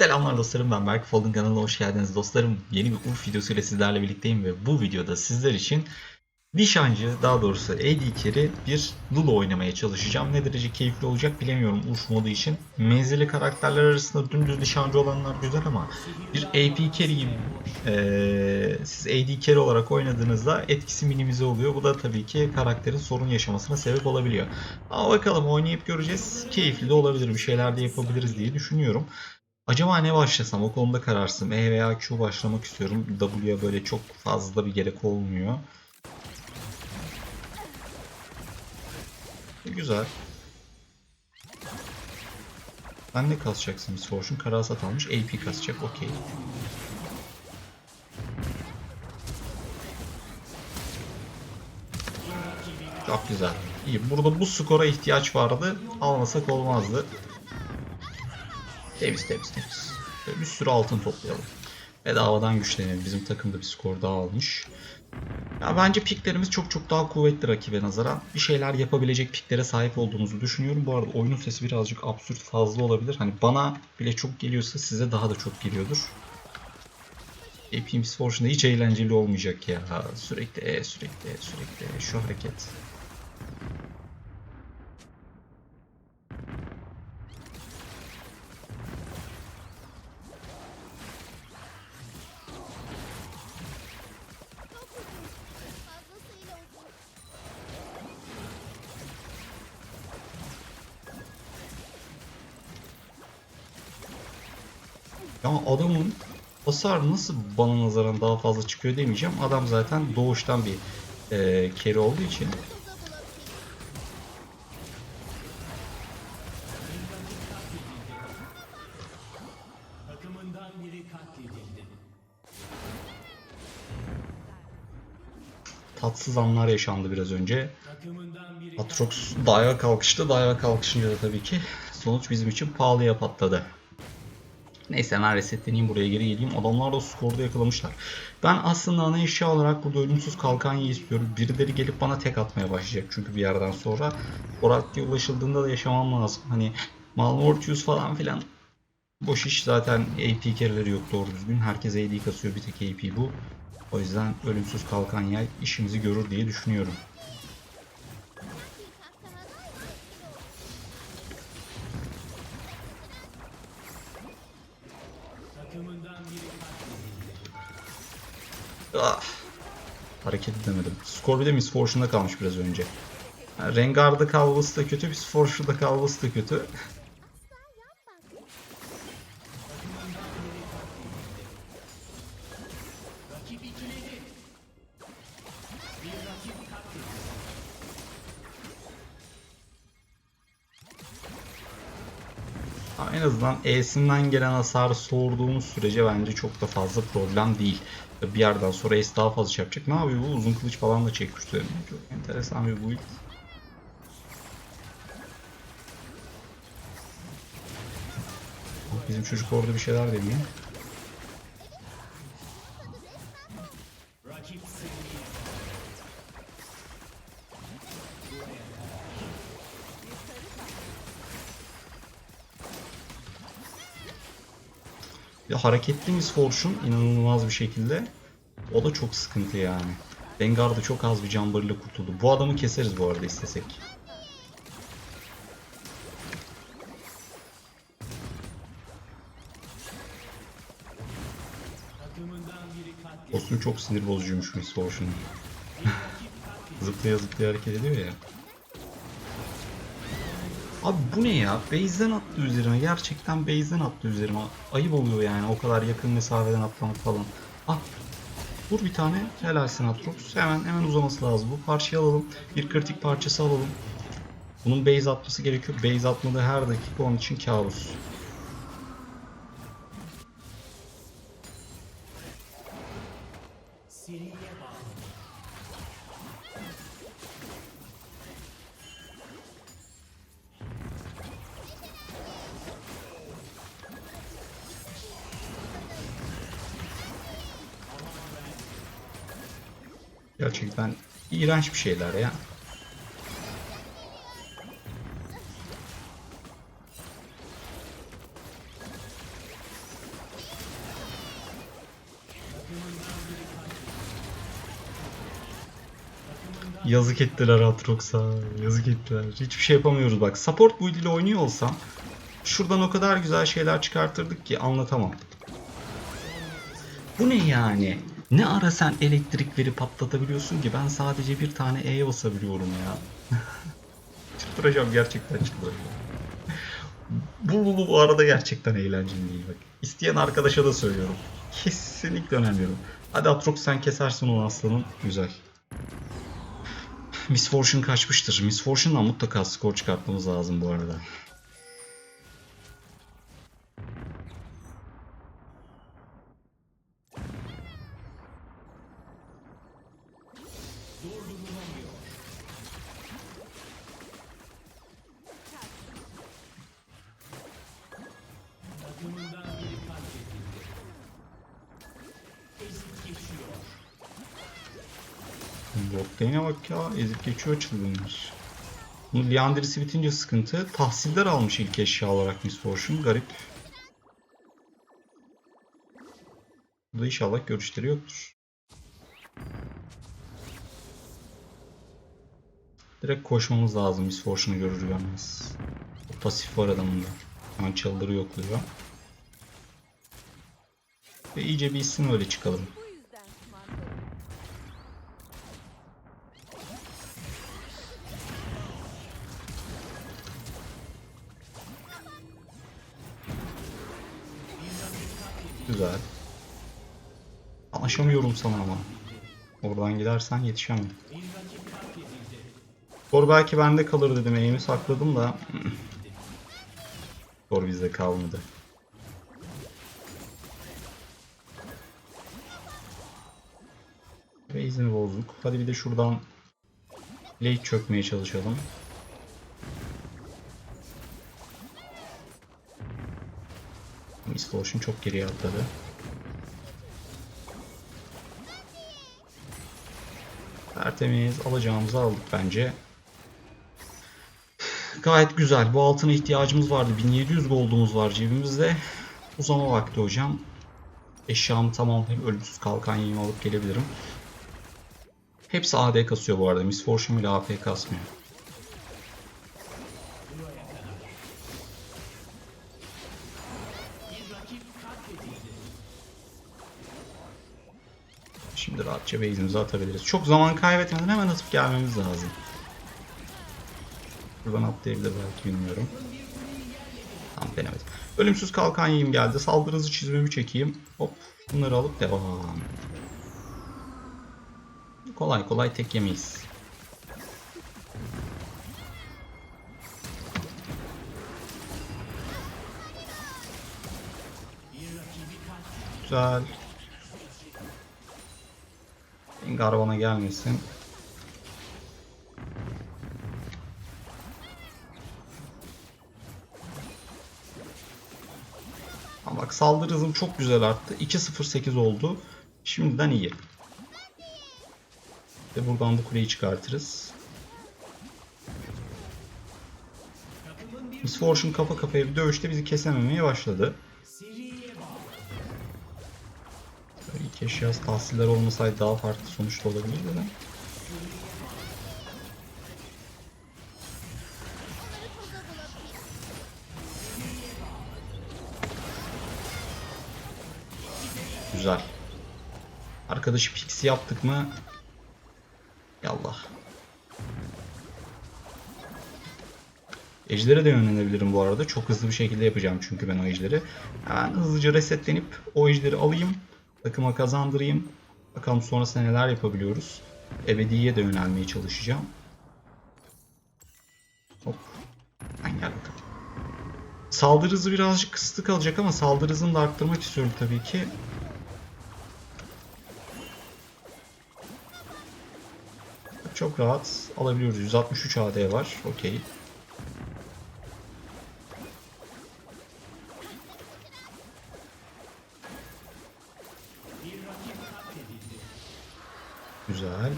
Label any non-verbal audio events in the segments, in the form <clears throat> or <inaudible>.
Selamlar dostlarım ben Berk Folding kanalına hoş geldiniz dostlarım. Yeni bir UF videosuyla sizlerle birlikteyim ve bu videoda sizler için nişancı daha doğrusu AD carry bir Lulu oynamaya çalışacağım. Ne derece keyifli olacak bilemiyorum UF modu için. Menzili karakterler arasında dümdüz nişancı olanlar güzel ama bir AP carry gibi eee, siz AD carry olarak oynadığınızda etkisi minimize oluyor. Bu da tabii ki karakterin sorun yaşamasına sebep olabiliyor. Ama bakalım oynayıp göreceğiz. Keyifli de olabilir bir şeyler de yapabiliriz diye düşünüyorum. Acaba ne başlasam o konuda kararsızım. E veya Q başlamak istiyorum. W'ye böyle çok fazla bir gerek olmuyor. E, Güzel. Ben ne kasacaksın Miss Fortune? Karasat almış. AP kasacak. Okey. Çok güzel. İyi. Burada bu skora ihtiyaç vardı. Almasak olmazdı. Temiz temiz temiz. Böyle bir sürü altın toplayalım. Bedavadan güçlenelim. Bizim takımda bir skor daha almış. Ya bence piklerimiz çok çok daha kuvvetli rakibe nazaran. Bir şeyler yapabilecek piklere sahip olduğumuzu düşünüyorum. Bu arada oyunun sesi birazcık absürt fazla olabilir. Hani bana bile çok geliyorsa size daha da çok geliyordur. Epeyimiz Fortune'da hiç eğlenceli olmayacak ya. Sürekli E, sürekli E, sürekli E. Şu hareket. Hasar nasıl bana nazaran daha fazla çıkıyor demeyeceğim. Adam zaten doğuştan bir e, carry olduğu için. Tatsız anlar yaşandı biraz önce. Atrox dayağa kalkıştı. Dayağa kalkışınca da tabii ki sonuç bizim için pahalıya patladı. Neyse hemen resetleneyim buraya geri geleyim. Adamlar da skorda yakalamışlar. Ben aslında ana eşya olarak burada ölümsüz kalkanyayı istiyorum. Birileri gelip bana tek atmaya başlayacak çünkü bir yerden sonra. Raddeye ulaşıldığında da yaşamam lazım. Hani Malmortius falan filan boş iş zaten AP carry'leri yok doğru düzgün. Herkes AD kasıyor bir tek AP bu. O yüzden ölümsüz kalkan yay işimizi görür diye düşünüyorum. Ah. Hareket edemedim. Skor bir de kalmış biraz önce. Yani Rengar'da kalması da kötü, Miss Fortune'da kalması da kötü. Azından E'sinden gelen hasarı sorduğumuz sürece bence çok da fazla problem değil. Bir yerden sonra Ace daha fazla şey yapacak. Ne yapıyor bu? Uzun kılıç falan da çekmiş üzerine. Çok enteresan bir build. Bizim çocuk orada bir şeyler deniyor. Hareketli Miss Fortune inanılmaz bir şekilde. O da çok sıkıntı yani. Rengar da çok az bir cambarıyla kurtuldu. Bu adamı keseriz bu arada istesek. Kostüm çok sinir bozucuymuş Miss Fortune'un. <laughs> zıplaya zıplaya hareket ediyor ya. Abi bu ne ya? Base'den attı üzerime. Gerçekten base'den attı üzerime. Ayıp oluyor yani o kadar yakın mesafeden atlamak falan. Ah Vur bir tane. Helalsin Atrox. Hemen hemen uzaması lazım. Bu parçayı alalım. Bir kritik parçası alalım. Bunun base atması gerekiyor. Base atmadığı her dakika onun için kabus. İğrenç bir şeyler ya. Yazık ettiler Atrox'a. Yazık ettiler. Hiçbir şey yapamıyoruz bak. Support build ile oynuyor olsam şuradan o kadar güzel şeyler çıkartırdık ki anlatamam. Bu ne yani? Ne ara sen elektrik verip patlatabiliyorsun ki ben sadece bir tane E'ye basabiliyorum ya. <laughs> çıldıracağım gerçekten çıldıracağım. Bu, bu, bu arada gerçekten eğlenceli değil bak. İsteyen arkadaşa da söylüyorum. Kesinlikle önermiyorum. Hadi Atrox sen kesersin onu aslanın. Güzel. Miss Fortune kaçmıştır. Miss Fortune'dan mutlaka skor çıkartmamız lazım bu arada. Ya. Ezip geçiyor çılgınlar. Bu Liandry'si bitince sıkıntı. Tahsiller almış ilk eşya olarak Miss Fortune. Garip. Bu da inşallah görüşleri yoktur. Direkt koşmamız lazım Miss Fortune'u görür görmez. O pasif var adamında. Şu an çaldırı yokluyor. Ve iyice bir isim öyle çıkalım. Anlaşamıyorum sana ama. Oradan gidersen yetişemem. Skor belki bende kalır dedim. Eğimi sakladım da. <clears throat> Skor bizde kalmadı. Ve izini bozduk. Hadi bir de şuradan late çökmeye çalışalım. Miss Lotion çok geriye atladı. Tertemiz alacağımızı aldık bence. Gayet güzel. Bu altına ihtiyacımız vardı. 1700 gold'umuz var cebimizde. Uzama vakti hocam. Eşyamı tamamlayıp ölümsüz kalkan yiyimi alıp gelebilirim. Hepsi AD kasıyor bu arada. Miss Fortune bile AP kasmıyor. Şimdi rahatça base'imizi atabiliriz. Çok zaman kaybetmeden hemen atıp gelmemiz lazım. Buradan atlayabilir belki bilmiyorum. Tamam denemedim. Ölümsüz kalkan yiyeyim geldi. Saldırı hızı çizmemi çekeyim. Hop bunları alıp devam. Kolay kolay tek yemeyiz. Güzel. Rengar bana gelmesin. Ama bak saldırı hızım çok güzel arttı. 2.08 oldu. Şimdiden iyi. Ve buradan bu kuleyi çıkartırız. Miss Fortune kafa kafaya bir dövüşte bizi kesememeye başladı. Tabii İlk eşya tahsiller olmasaydı daha farklı sonuçta olabilirdi de. Güzel. Arkadaşı pixi yaptık mı? Yallah. Ejder'e de yönlenebilirim bu arada. Çok hızlı bir şekilde yapacağım çünkü ben o ejderi. Hemen hızlıca resetlenip o ejderi alayım. Takıma kazandırayım. Bakalım sonrasında neler yapabiliyoruz. Ebediye de yönelmeye çalışacağım. Hop. Ben gel bakalım. Saldırı hızı birazcık kısıtlı kalacak ama saldırı hızını da arttırmak istiyorum tabii ki. Çok rahat alabiliyoruz. 163 AD var. Okey. Güzel.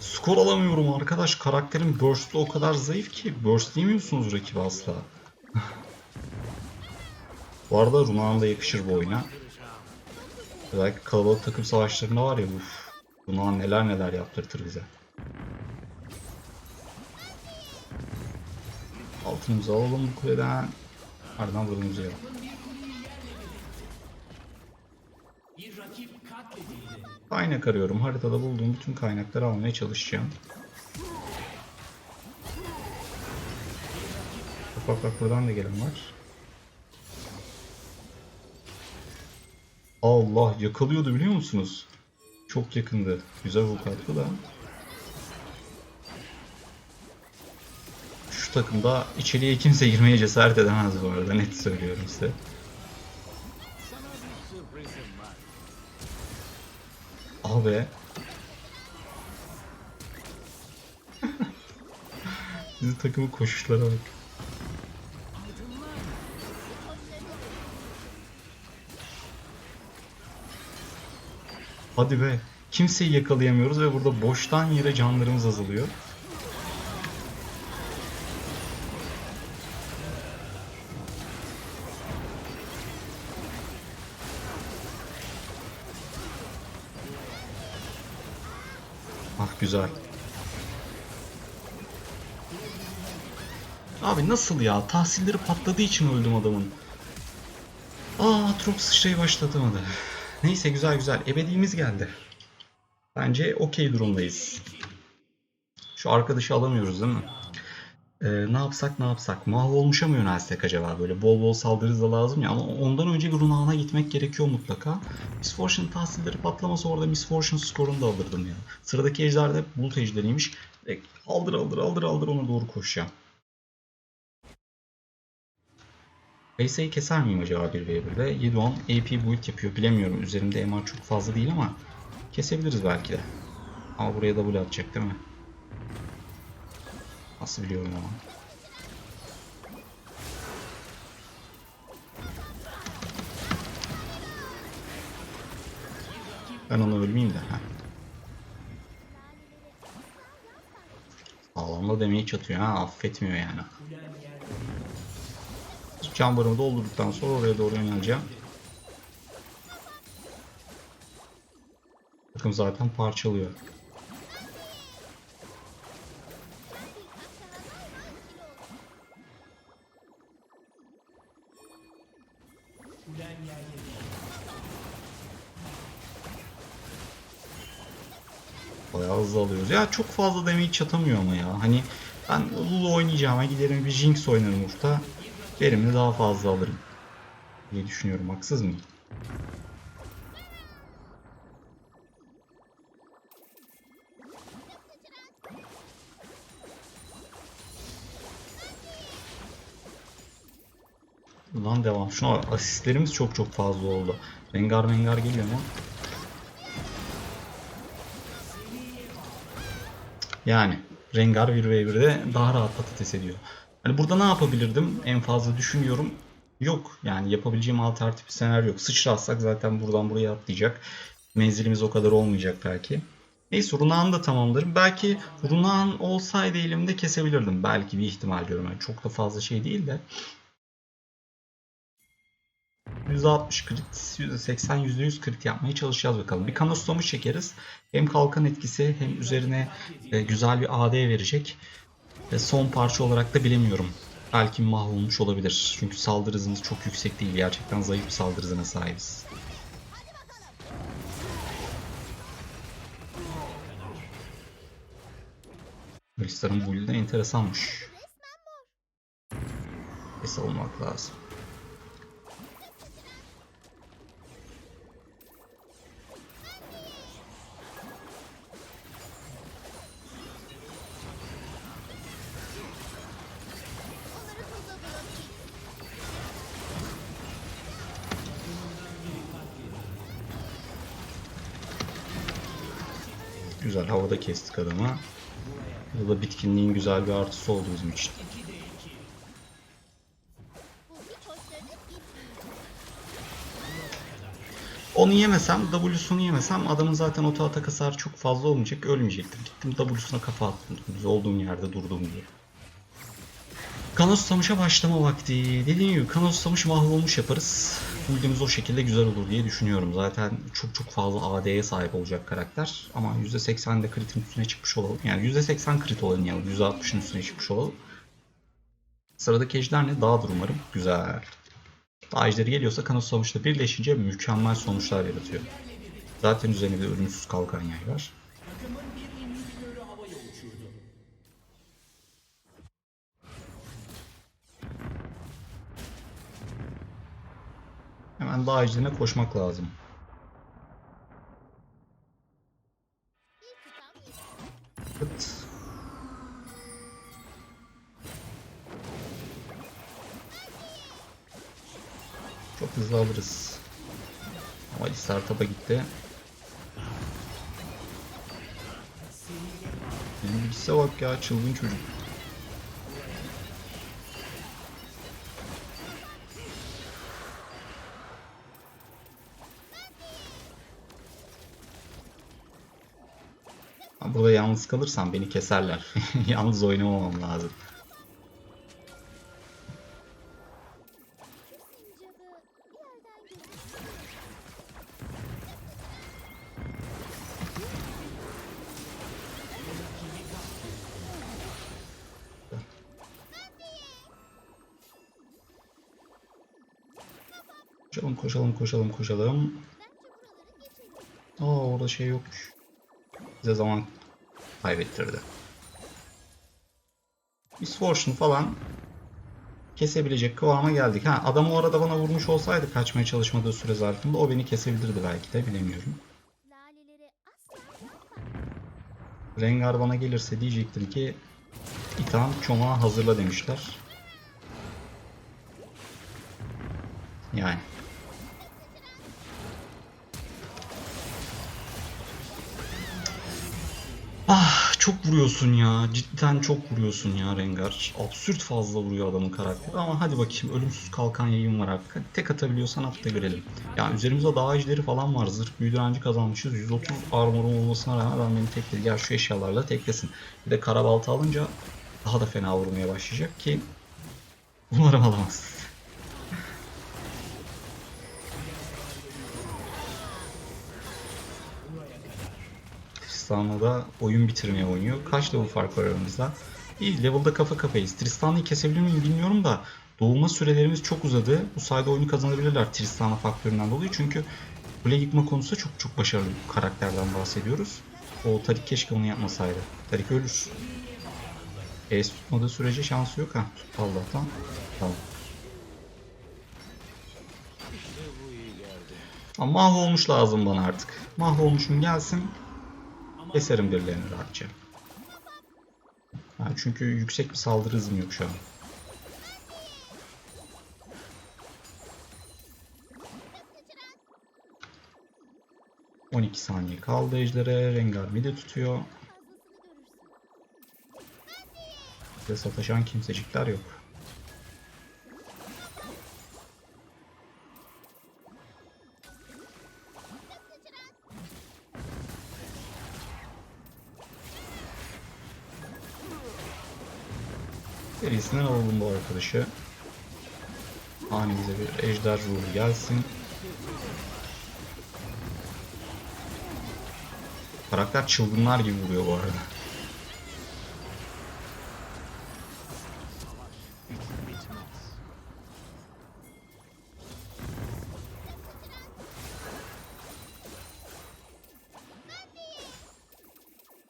Skor alamıyorum arkadaş. Karakterim burst'ü o kadar zayıf ki. Burst yemiyorsunuz rakibi asla. Bu arada Runa'nın da yakışır bu oyuna. Özellikle kalabalık takım savaşlarında var ya uf. Runa neler neler yaptırtır bize. Altınımızı alalım bu kuleden. Ardından vurumuzu yapalım. Kaynak arıyorum. Haritada bulduğum bütün kaynakları almaya çalışacağım. Bak bak buradan da gelen var. Allah yakalıyordu biliyor musunuz? Çok yakındı. Güzel hook attı da. Şu takımda içeriye kimse girmeye cesaret edemez bu arada net söylüyorum size. Be. <laughs> Bizim takımın koşuşlara bak. Hadi be. Kimseyi yakalayamıyoruz ve burada boştan yere canlarımız azalıyor. Ah güzel. Abi nasıl ya? Tahsilleri patladığı için öldüm adamın. Aa Atrox sıçrayı başlatamadı. Neyse güzel güzel. Ebediğimiz geldi. Bence okey durumdayız. Şu arkadaşı alamıyoruz değil mi? Ee, ne yapsak ne yapsak? Mahvolmuşa mı yönelsek acaba? Böyle bol bol saldırı hızı lazım ya ama ondan önce bir Runa'na gitmek gerekiyor mutlaka. Miss Fortune tahsilleri patlamasa orada Miss Fortune skorunu da alırdım ya. Sıradaki ejder de bulut ejderiymiş. Aldır aldır aldır aldır ona doğru koşacağım. Base'yi keser miyim acaba 1v1'de? 7-10 AP build yapıyor. Bilemiyorum. Üzerimde MR çok fazla değil ama kesebiliriz belki de. Ama buraya W atacak değil mi? Nasıl biliyorum ama. Ben onu ölmeyeyim de. Heh. Sağlamda demeyi çatıyor ha. Affetmiyor yani. Chamber'ımı doldurduktan sonra oraya doğru yöneleceğim. Takım zaten parçalıyor. Bayağı hızlı alıyoruz. Ya çok fazla damage çatamıyor ama ya. Hani ben Lulu oynayacağıma giderim bir Jinx oynarım orta. Verimli daha fazla alırım. diye düşünüyorum. Haksız mıyım? Ulan devam. Şuna bak, asistlerimiz çok çok fazla oldu. Rengar mengar geliyor ama. Yani Rengar 1v1'de daha rahat patates ediyor. Hani burada ne yapabilirdim? En fazla düşünüyorum. Yok. Yani yapabileceğim alternatif bir senaryo yok. Sıçra atsak zaten buradan buraya atlayacak. Menzilimiz o kadar olmayacak belki. Neyse Runa'nı da tamamlarım. Belki Runa'nın olsaydı elimde kesebilirdim. Belki bir ihtimal diyorum. Yani çok da fazla şey değil de. %60 crit, %80, %100 crit yapmaya çalışacağız bakalım. Bir kanoslamış çekeriz. Hem kalkan etkisi hem üzerine e, güzel bir AD verecek. Ve son parça olarak da bilemiyorum. Belki mahvolmuş olabilir. Çünkü saldırı hızımız çok yüksek değil. Gerçekten zayıf bir saldırı hızına sahibiz. Alistar'ın build'i enteresanmış. Es almak lazım. Havada kestik adamı. Bu da bitkinliğin güzel bir artısı oldu bizim için. Onu yemesem, W'sunu yemesem adamın zaten oto atak hasarı çok fazla olmayacak, ölmeyecektir. Gittim W'suna kafa attım. Düz olduğum yerde durdum diye. Kanos Samış'a başlama vakti. Dediğim gibi Kanos Samış mahvolmuş yaparız. Build'imiz o şekilde güzel olur diye düşünüyorum. Zaten çok çok fazla AD'ye sahip olacak karakter. Ama %80'de kritin üstüne çıkmış olalım. Yani %80 crit oynayalım. %60'ın üstüne çıkmış olalım. Sıradaki ejder ne? Dağdır umarım. Güzel. Dağ ejderi geliyorsa Kanos Samış'la birleşince mükemmel sonuçlar yaratıyor. Zaten üzerine bir ölümsüz kalkan yay var. Hemen dağ ejderine koşmak lazım. Pıt. Çok hızlı alırız. Ama startup'a gitti. Benim bilgise bak ya çılgın çocuk. Yalnız kalırsam beni keserler. <laughs> yalnız oynamamam lazım. Koşalım koşalım koşalım koşalım. Aa orada şey yokmuş. Bize zaman kaybettirdi. Biz Fortune falan kesebilecek kıvama geldik. Ha adam o arada bana vurmuş olsaydı kaçmaya çalışmadığı süre zarfında o beni kesebilirdi belki de bilemiyorum. Rengar bana gelirse diyecektim ki İtan çomağı hazırla demişler. Yani. Ah çok vuruyorsun ya. Cidden çok vuruyorsun ya Rengar. Absürt fazla vuruyor adamın karakteri ama hadi bakayım ölümsüz kalkan yayın var. Hadi tek atabiliyorsan at da görelim. Ya üzerimizde dağ ejderi falan var. Zırh büyü direnci kazanmışız. 130 armorum olmasına rağmen adam beni tekledi. Gel şu eşyalarla teklesin. Bir de karabalta alınca daha da fena vurmaya başlayacak ki umarım alamaz. Tristan'la da oyun bitirmeye oynuyor. Kaç level fark var aramızda? İyi level'da kafa kafayız. Tristan'ı kesebilir miyim bilmiyorum da doğuma sürelerimiz çok uzadı. Bu sayede oyunu kazanabilirler Tristana faktöründen dolayı. Çünkü kule yıkma konusunda çok çok başarılı bir karakterden bahsediyoruz. O Tarik keşke onu yapmasaydı. Tarik ölür. Es tutmadığı sürece şansı yok ha. Tuttu Allah'tan. Tamam. Ama mahvolmuş lazım bana artık. Mahvolmuşum gelsin. Keserim birilerini rahatça. Ha, çünkü yüksek bir saldırı hızım yok şu an. ...12 saniye kaldı ejdere. Rengar midi tutuyor. Bize sataşan kimsecikler yok. Serisinden alalım bu arkadaşı. Hanemize bir ejder ruhu gelsin. Karakter çılgınlar gibi vuruyor bu arada.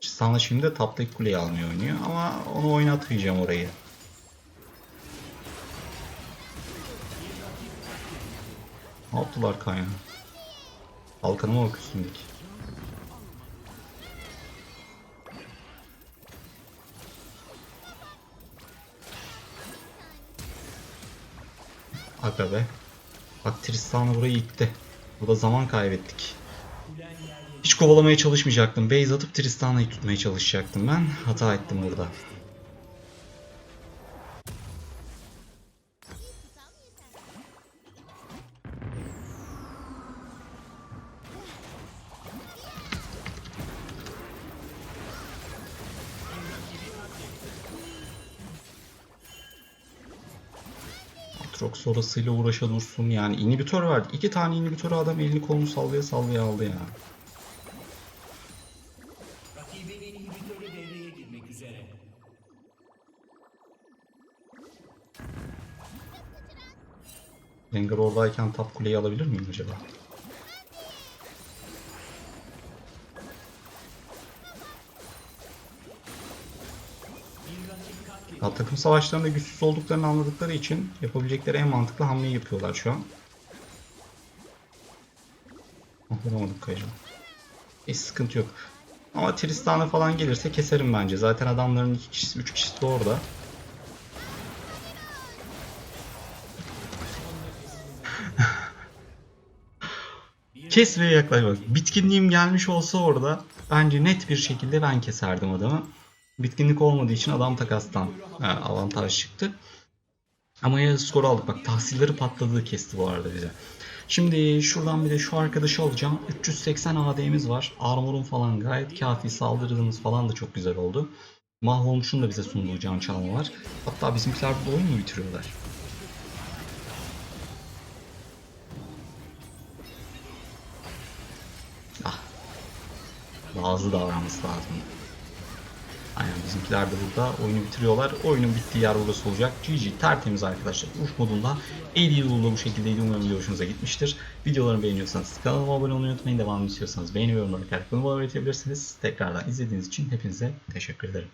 Sana şimdi de taptaki kuleyi almayı oynuyor ama onu oynatmayacağım orayı. Ne yaptılar Kayna? Halkanıma bak üstündeki. Aga be. Bak Tristan'la burayı yıktı. Burada zaman kaybettik. Hiç kovalamaya çalışmayacaktım. Base atıp Tristana'yı tutmaya çalışacaktım ben. Hata ettim burada. Aatrox sonrasıyla uğraşa dursun. Yani inhibitör verdi. İki tane inhibitörü adam elini kolunu sallaya sallaya aldı ya. Rakibin inhibitörü devreye girmek üzere. Rengar oradayken top kuleyi alabilir miyim acaba? Ya takım savaşlarında güçsüz olduklarını anladıkları için yapabilecekleri en mantıklı hamleyi yapıyorlar şu an. Ah, Vuramadık Kayra. Hiç sıkıntı yok. Ama Tristan'a falan gelirse keserim bence. Zaten adamların 2 kişisi 3 kişisi de orada. <laughs> Kes ve yaklaş bak. Bitkinliğim gelmiş olsa orada bence net bir şekilde ben keserdim adamı. Bitkinlik olmadığı için adam takastan e, avantaj çıktı. Ama ya skor aldık. Bak tahsilleri patladığı kesti bu arada bize. Şimdi şuradan bir de şu arkadaşı alacağım. 380 AD'miz var. Armor'un falan gayet kafi. Saldırımız falan da çok güzel oldu. Mahvolmuş'un da bize sunduğu can çalma var. Hatta bizimkiler bu oyunu bitiriyorlar? Ah. Hızlı davranması lazım. Aynen bizimkiler de burada oyunu bitiriyorlar. Oyunun bittiği yer burası olacak. GG tertemiz arkadaşlar. Uf modunda AD Rule'da bu şekildeydi. Umarım video hoşunuza gitmiştir. Videolarımı beğeniyorsanız kanalıma abone olmayı unutmayın. Devamını istiyorsanız beğeni ve yorumları kanalıma abone. Tekrardan izlediğiniz için hepinize teşekkür ederim.